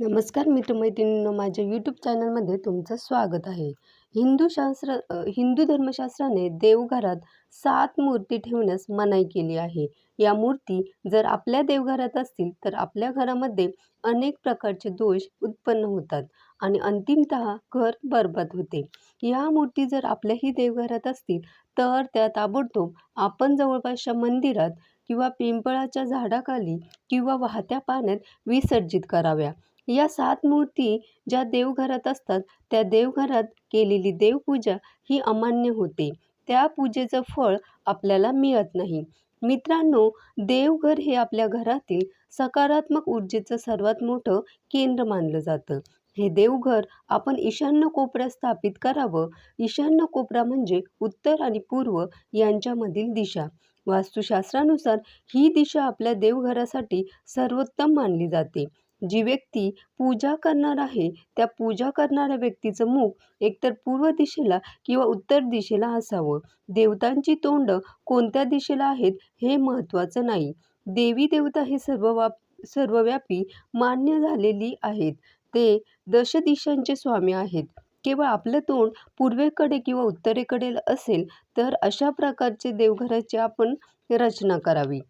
नमस्कार मित्रमैत्रिणींनो माझ्या यूट्यूब चॅनलमध्ये तुमचं स्वागत आहे. हिंदू शास्त्र हिंदू धर्मशास्त्राने देवघरात सात मूर्ती ठेवण्यास मनाई केली आहे. या मूर्ती जर आपल्या देवघरात असतील तर आपल्या घरामध्ये अनेक प्रकारचे दोष उत्पन्न होतात आणि अंतिमत घर बरबाद होते. या मूर्ती जर आपल्याही देवघरात असतील तर त्या ताबडतोब आपण जवळपासच्या मंदिरात किंवा पिंपळाच्या झाडाखाली किंवा वाहत्या पाण्यात विसर्जित कराव्या. या सात मूर्ती ज्या देवघरात असतात त्या देवघरात केलेली देवपूजा ही अमान्य होते. त्या पूजेचं फळ आपल्याला मिळत नाही. मित्रांनो देवघर हे आपल्या घरातील सकारात्मक ऊर्जेचं सर्वात मोठं केंद्र मानलं जातं. हे देवघर आपण ईशान्य कोपऱ्यात स्थापित करावं. ईशान्य कोपरा म्हणजे उत्तर आणि पूर्व यांच्यामधील दिशा. वास्तुशास्त्रानुसार ही दिशा आपल्या देवघरासाठी सर्वोत्तम मानली जाते. जी व्यक्ती पूजा करणार आहे त्या पूजा करणाऱ्या व्यक्तीचं मुख एकतर पूर्व दिशेला किंवा उत्तर दिशेला असावं. देवतांची तोंड कोणत्या दिशेला आहेत हे महत्त्वाचं नाही. देवी देवता हे सर्व वाप सर्वव्यापी मान्य झालेली आहेत. ते दश दिशांचे स्वामी आहेत. केवळ आपलं तोंड पूर्वेकडे किंवा उत्तरेकडे असेल तर अशा प्रकारचे देवघराची आपण रचना करावी.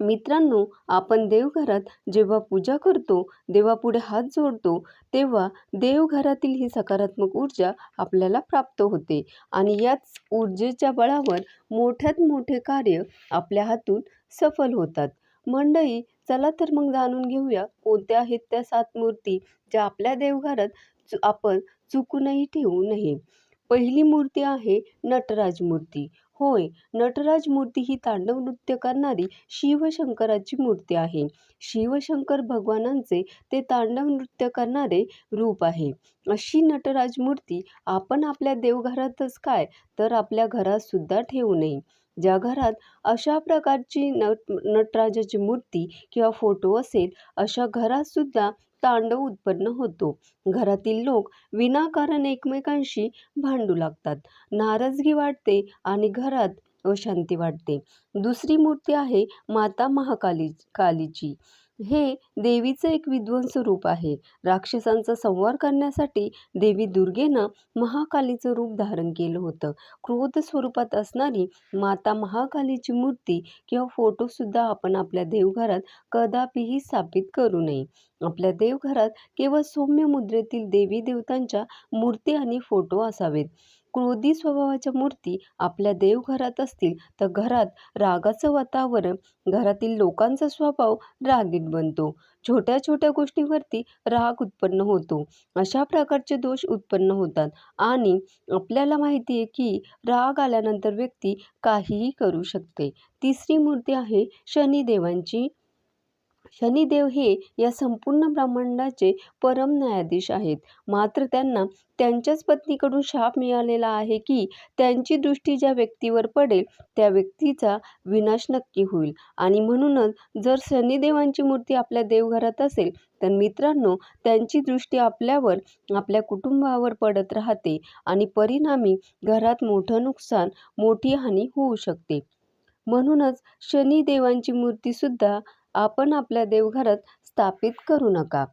मित्रांनो आपण देवघरात जेव्हा पूजा करतो देवापुढे हात जोडतो तेव्हा देवघरातील ही सकारात्मक ऊर्जा आपल्याला प्राप्त होते आणि याच ऊर्जेच्या बळावर मोठ्यात मोठे कार्य आपल्या हातून सफल होतात. मंडळी चला तर मग जाणून घेऊया कोणत्या आहेत त्या सात मूर्ती ज्या आपल्या देवघरात चु- आपण चुकूनही ठेवू नये. पहिली मूर्ती आहे नटराज मूर्ती. होय नटराज मूर्ती ही तांडव नृत्य करणारी शिवशंकराची मूर्ती आहे. शिवशंकर भगवानांचे ते तांडव नृत्य करणारे रूप आहे. अशी नटराज मूर्ती आपण आपल्या देवघरातच काय तर आपल्या घरात सुद्धा ठेवू नये. ज्या घरात अशा प्रकारची नट नटराजाची मूर्ती किंवा फोटो असेल अशा घरातसुद्धा तांडव उत्पन्न होतो. घरातील लोक विनाकारण एकमेकांशी भांडू लागतात. नाराजगी वाटते आणि घरात अशांती वाटते. दुसरी मूर्ती आहे माता महाकाली कालीची. हे देवीचं एक विध्वंस रूप आहे. राक्षसांचा संवार करण्यासाठी देवी दुर्गेनं महाकालीचं रूप धारण केलं होतं. क्रोध स्वरूपात असणारी माता महाकालीची मूर्ती किंवा फोटोसुद्धा आपण आपल्या देवघरात कदापिही स्थापित करू नये. आपल्या देवघरात केवळ सौम्य मुद्रेतील देवी देवतांच्या मूर्ती आणि फोटो असावेत. क्रोधी स्वभावाच्या मूर्ती आपल्या देवघरात असतील तर घरात रागाचं वातावरण घरातील लोकांचा स्वभाव रागीट बनतो. छोट्या छोट्या गोष्टीवरती राग उत्पन्न होतो. अशा प्रकारचे दोष उत्पन्न होतात आणि आपल्याला माहिती आहे की राग आल्यानंतर व्यक्ती काहीही करू शकते. तिसरी मूर्ती आहे शनिदेवांची. शनिदेव हे या संपूर्ण ब्रह्मांडाचे परम न्यायाधीश आहेत. मात्र त्यांना त्यांच्याच पत्नीकडून शाप मिळालेला आहे की त्यांची दृष्टी ज्या व्यक्तीवर पडेल त्या व्यक्तीचा विनाश नक्की होईल. आणि म्हणूनच जर शनिदेवांची मूर्ती आपल्या देवघरात असेल तर मित्रांनो त्यांची दृष्टी आपल्यावर आपल्या कुटुंबावर पडत राहते आणि परिणामी घरात मोठं नुकसान मोठी हानी होऊ शकते. म्हणूनच शनिदेवांची मूर्तीसुद्धा आपण आपल्या देवघरात स्थापित करू नका.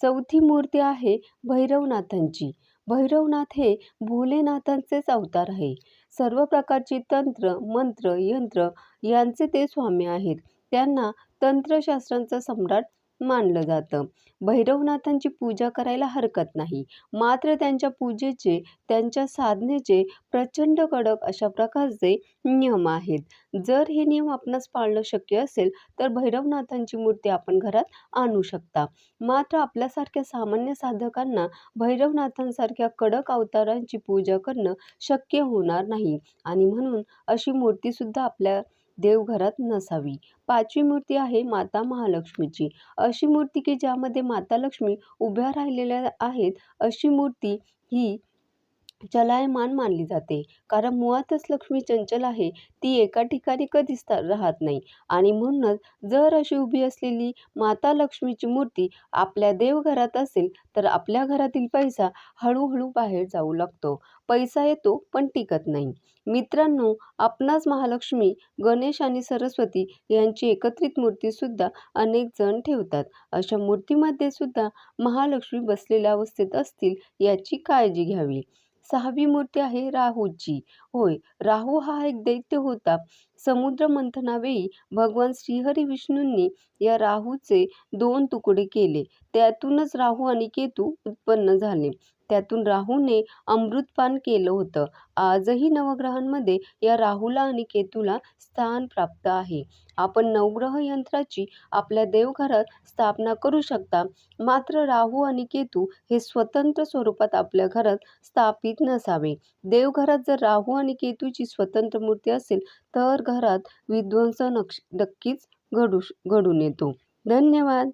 चौथी मूर्ती आहे भैरवनाथांची. भैरवनाथ हे भोलेनाथांचेच अवतार आहे. सर्व प्रकारची तंत्र मंत्र यंत्र यांचे ते स्वामी आहेत. त्यांना तंत्रशास्त्रांचा सम्राट मानलं जातं. भैरवनाथांची पूजा करायला हरकत नाही. मात्र त्यांच्या पूजेचे त्यांच्या साधनेचे प्रचंड कडक अशा प्रकारचे नियम आहेत. जर हे नियम आपणास पाळणं शक्य असेल तर भैरवनाथांची मूर्ती आपण घरात आणू शकता. मात्र आपल्यासारख्या सामान्य साधकांना भैरवनाथांसारख्या कडक अवतारांची पूजा करणं शक्य होणार नाही. आणि म्हणून अशी मूर्तीसुद्धा आपल्या देवघरात नसावी. पाचवी मूर्ती आहे माता महालक्ष्मीची. अशी मूर्ती की ज्यामध्ये माता लक्ष्मी उभ्या राहिलेल्या आहेत अशी मूर्ती ही चलायमान मानली जाते. कारण मुळातच लक्ष्मी चंचल आहे ती एका ठिकाणी कधीच राहत नाही. आणि म्हणूनच जर अशी उभी असलेली माता लक्ष्मीची मूर्ती आपल्या देवघरात असेल तर आपल्या घरातील पैसा हळूहळू बाहेर जाऊ लागतो. पैसा येतो पण टिकत नाही. मित्रांनो आपणास महालक्ष्मी गणेश आणि सरस्वती यांची एकत्रित मूर्तीसुद्धा अनेक जण ठेवतात. अशा मूर्तीमध्ये सुद्धा महालक्ष्मी बसलेल्या अवस्थेत असतील याची काळजी घ्यावी. सहावी मूर्ती आहे राहूची. होय राहू हा एक दैत्य होता. समुद्र मंथनावेळी भगवान श्रीहरी विष्णूंनी या राहूचे दोन तुकडे केले. त्यातूनच राहू आणि केतू उत्पन्न झाले. त्यातून राहूने अमृतपान केलं होतं. आजही नवग्रहांमध्ये या राहूला आणि केतूला स्थान प्राप्त आहे. आपण नवग्रह यंत्राची आपल्या देवघरात स्थापना करू शकता. मात्र राहू आणि केतू हे स्वतंत्र स्वरूपात आपल्या घरात स्थापित नसावे. देवघरात जर राहू आणि केतूची स्वतंत्र मूर्ती असेल तर घरात विध्वंस नक्ष नक्कीच घडू श- घडून येतो. धन्यवाद.